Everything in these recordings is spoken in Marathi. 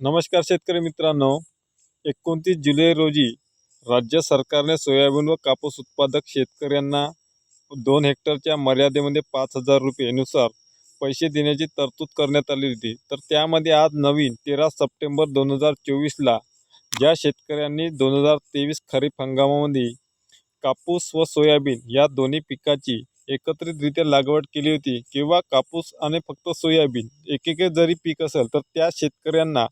नमस्कार शेतकरी मित्रांनो. एकोणतीस जुलै रोजी राज्य सरकारने सोयाबीन व कापूस उत्पादक शेतकऱ्यांना दोन हेक्टरच्या मर्यादेमध्ये पाच हजार रुपयेनुसार पैसे देण्याची तरतूद करण्यात आली होती. तर त्यामध्ये आज नवीन तेरा सप्टेंबर दोन हजार चोवीसला ज्या शेतकऱ्यांनी दोन हजार तेवीस खरीप हंगामामध्ये कापूस व सोयाबीन या दोन्ही पिकाची एकत्रितरित्या लागवड केली होती किंवा कापूस आणि फक्त सोयाबीन एक एक जरी पीक असेल तर त्या शेतकऱ्यांना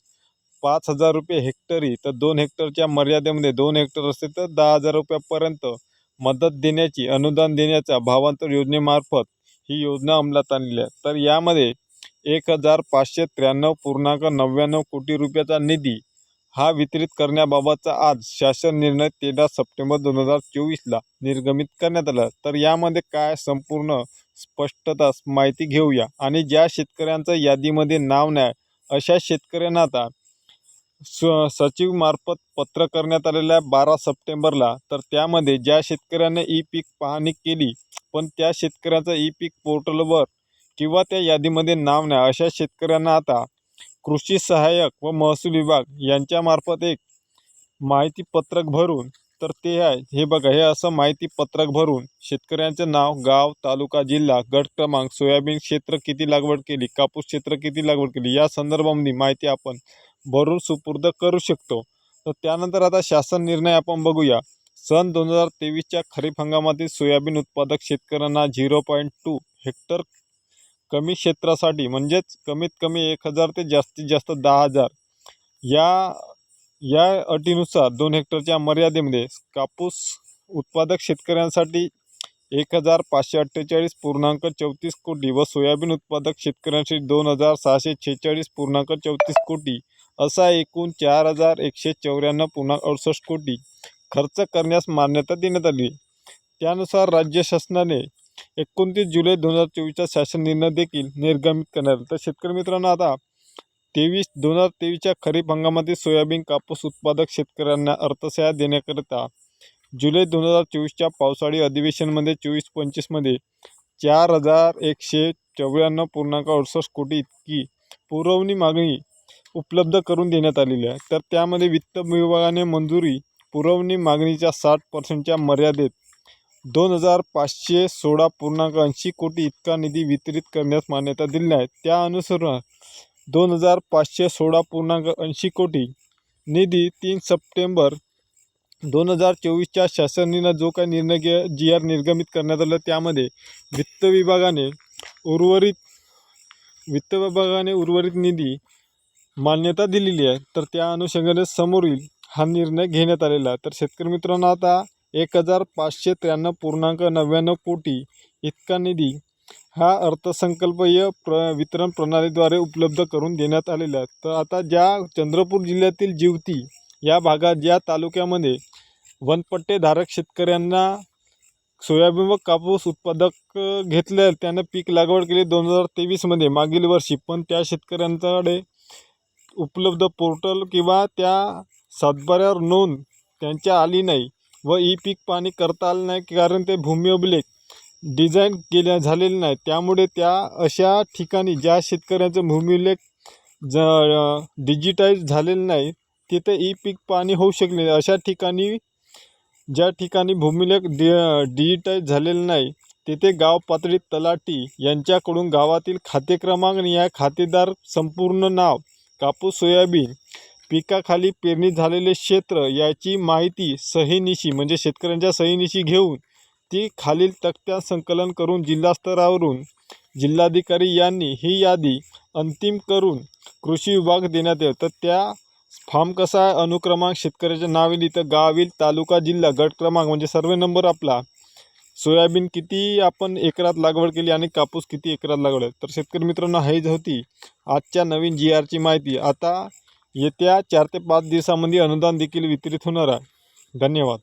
पाच हजार रुपये हेक्टरी तर दोन हेक्टरच्या मर्यादेमध्ये दोन हेक्टर असते तर दहा हजार रुपयापर्यंत मदत देण्याची अनुदान देण्याचा भावांतर योजनेमार्फत ही योजना अंमलात आणली आहे. तर यामध्ये एक हजार पाचशे त्र्याण्णव पूर्णांक नव्याण्णव कोटी रुपयाचा निधी हा वितरित करण्याबाबतचा आज शासन निर्णय तेरा सप्टेंबर दोन हजार चोवीसला निर्गमित करण्यात आला. तर यामध्ये काय संपूर्ण स्पष्टता माहिती घेऊया. आणि ज्या शेतकऱ्यांचं यादीमध्ये नाव नाही अशा शेतकऱ्यांना आता स सचिवमार्फत पत्र करण्यात आलेल्या आहे बारा सप्टेंबरला तर त्यामध्ये ज्या शेतकऱ्याने ई पीक पाहणी केली पण त्या शेतकऱ्याचं ई पीक पोर्टलवर किंवा त्या यादीमध्ये नाव नाही. अशा शेतकऱ्यांना आता कृषी सहाय्यक व महसूल विभाग यांच्यामार्फत एक माहितीपत्रक भरून तर ते आहे हे बघा हे असं माहितीपत्रक भरून शेतकऱ्यांचं नाव गाव तालुका जिल्हा गट क्रमांक सोयाबीन क्षेत्र किती लागवड केली कापूस क्षेत्र किती लागवड केली या संदर्भामध्ये माहिती आपण भरून सुपूर्द करू शकतो. तर त्यानंतर आता शासन निर्णय आपण बघूया. सन दोन हजार तेवीसच्या खरीप हंगामातील सोयाबीन उत्पादक शेतकऱ्यांना झिरो पॉईंट टू हेक्टर कमी क्षेत्रासाठी म्हणजेच कमीत कमी एक हजार ते जास्तीत जास्त दहा हजार या या अटीनुसार दोन हेक्टरच्या मर्यादेमध्ये कापूस उत्पादक शेतकऱ्यांसाठी एक हजार पाचशे अठ्ठेचाळीस पूर्णांक चौतीस कोटी व सोयाबीन उत्पादक शेतकऱ्यांसाठी दोन हजार सहाशे छेचाळीस पूर्णांक चौतीस कोटी असा एकूण चार हजार एकशे चौऱ्याण्णव पूर्णांक अडुसष्ट कोटी खर्च करण्यास मान्यता देण्यात आली. त्यानुसार राज्य शासनाने एकोणतीस जुलै दोन हजार चोवीसचा शासन निर्णय देखील निर्गमित करण्यात आला. तर शेतकरी मित्रांनो आता तेवीस दोन हजार तेवीसच्या खरीप हंगामातील सोयाबीन कापूस उत्पादक शेतकऱ्यांना अर्थसहाय्य देण्याकरिता जुलै दोन हजार चोवीसच्या पावसाळी अधिवेशनमध्ये चोवीस पंचवीसमध्ये चार हजार एकशे चौऱ्याण्णव पूर्णांक अडुसष्ट कोटी इतकी पुरवणी मागणी उपलब्ध करून देण्यात आलेली आहे तर त्यामध्ये वित्त विभागाने मंजुरी पुरवणी मागणीच्या साठ पर्सेंटच्या मर्यादेत दोन हजार पाचशे सोळा पूर्णांक ऐंशी कोटी इतका निधी वितरित करण्यास मान्यता दिली आहे त्या अनुसरून दोन हजार पाचशे सोळा पूर्णांक ऐंशी कोटी निधी तीन सप्टेंबर दोन हजार चोवीसच्या शासनानं जो काही निर्णय जी आर निर्गमित करण्यात आला त्यामध्ये वित्त विभागाने उर्वरित वित्त विभागाने उर्वरित निधी मान्यता दिलेली आहे. तर त्या अनुषंगाने समोरील हा निर्णय घेण्यात आलेला आहे. तर शेतकरी मित्रांनो आता एक हजार पाचशे त्र्याण्णव पूर्णांक नव्याण्णव कोटी इतका निधी हा अर्थसंकल्पीय प्र वितरण प्रणालीद्वारे उपलब्ध करून देण्यात आलेला आहे. तर आता ज्या चंद्रपूर जिल्ह्यातील जिवती या भागात ज्या तालुक्यामध्ये वनपट्टेधारक शेतकऱ्यांना सोयाबीन व कापूस उत्पादक घेतले त्यानं पीक लागवड केली दोन हजार तेवीसमध्ये मागील वर्षी. पण त्या शेतकऱ्यांकडे उपलब्ध पोर्टल किंवा त्या सातबाऱ्यावर नोंद त्यांच्या आली नाही व ई पीक पाणी करता आलं नाही कारण ते भूमी अभिलेख डिझाईन केल्या झालेले नाही त्यामुळे त्या अशा ठिकाणी ज्या शेतकऱ्यांचं भूमिलेख ज डिजिटाईज झालेलं नाही तिथे ई पीक पाणी होऊ शकले अशा ठिकाणी ज्या ठिकाणी भूमिलेख डि डिजिटाईज झालेलं नाही तिथे गाव पातळी तलाठी यांच्याकडून गावातील खाते क्रमांक आणि या खातेदार संपूर्ण नाव कापूस सोयाबीन पिकाखाली पेरणी झालेले क्षेत्र याची माहिती सहीनिशी म्हणजे शेतकऱ्यांच्या सहीनिशी घेऊन ती खालील तक्त्यात संकलन करून जिल्हा स्तरावरून जिल्हाधिकारी यांनी ही यादी अंतिम करून कृषी विभाग देण्यात येईल. तर त्या फॉर्म कसा आहे? अनुक्रमांक शेतकऱ्याचे नाव येईल इथं गावील तालुका जिल्हा गट क्रमांक म्हणजे सर्वे नंबर आपला सोयाबीन किती आपण एकरात लागवड केली आणि कापूस किती एकरात लागवड? आहे तर शेतकरी मित्रांनो हीच होती आजच्या नवीन जी आरची माहिती. आता येत्या चार ते पाच दिवसामध्ये अनुदान देखील वितरित होणार आहे. धन्यवाद.